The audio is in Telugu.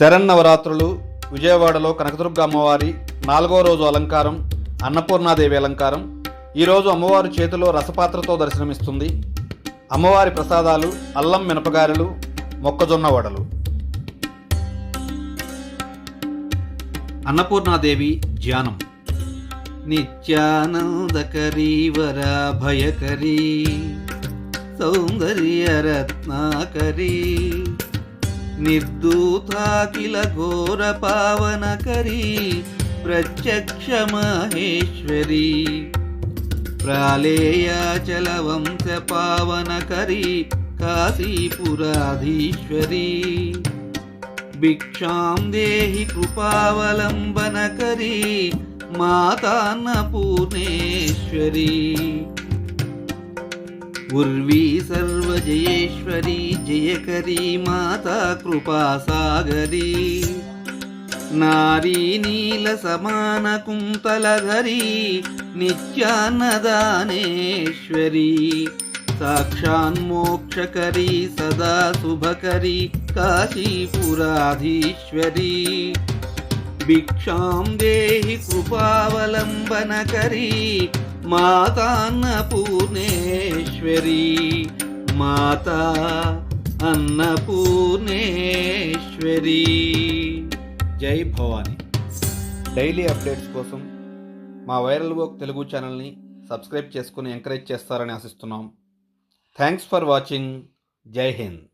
శరన్నవరాత్రులు విజయవాడలో కనకదుర్గ అమ్మవారి నాలుగో రోజు అలంకారం అన్నపూర్ణాదేవి అలంకారం. ఈరోజు అమ్మవారి చేతిలో రసపాత్రతో దర్శనమిస్తుంది. అమ్మవారి ప్రసాదాలు అల్లం మినపగారెలు మొక్కజొన్న వడలు. అన్నపూర్ణాదేవి ధ్యానం. నిత్యానందకరీ వరాభయకరీ సౌందర్యరత్నాకరీ निर्दूता किल घोरपावन निर्दूताखिल घोरपावनकरी प्रत्यक्षमहेश्वरी। करी काशीपुराधीश्वरी। भिक्षा देहि कृपावलंबन करी माता पूर्णेश्वरी। ఉర్వీ సర్వజయేశ్వరీ జయకరీ మాతా కృపాసాగరీ నారీ నీల సమాన కుంతలధరీ నిత్యాన్నదానేశ్వరీ సాక్షాన్మోక్షకరీ సదా శుభకరీ కాశీపురాధీశ్వరీ భిక్షాం దేహి కృపావలంబనకరీ మాతాన్నపూర్ణేశ్వరీ మాతా అన్నపూర్ణేశ్వరి జై భవాని. డైలీ అప్డేట్స్ కోసం మా వైరల్ వర్క్ తెలుగు ఛానల్ని సబ్స్క్రైబ్ చేసుకుని ఎంకరేజ్ చేస్తారని ఆశిస్తున్నాం. Thanks for watching. జై హింద్.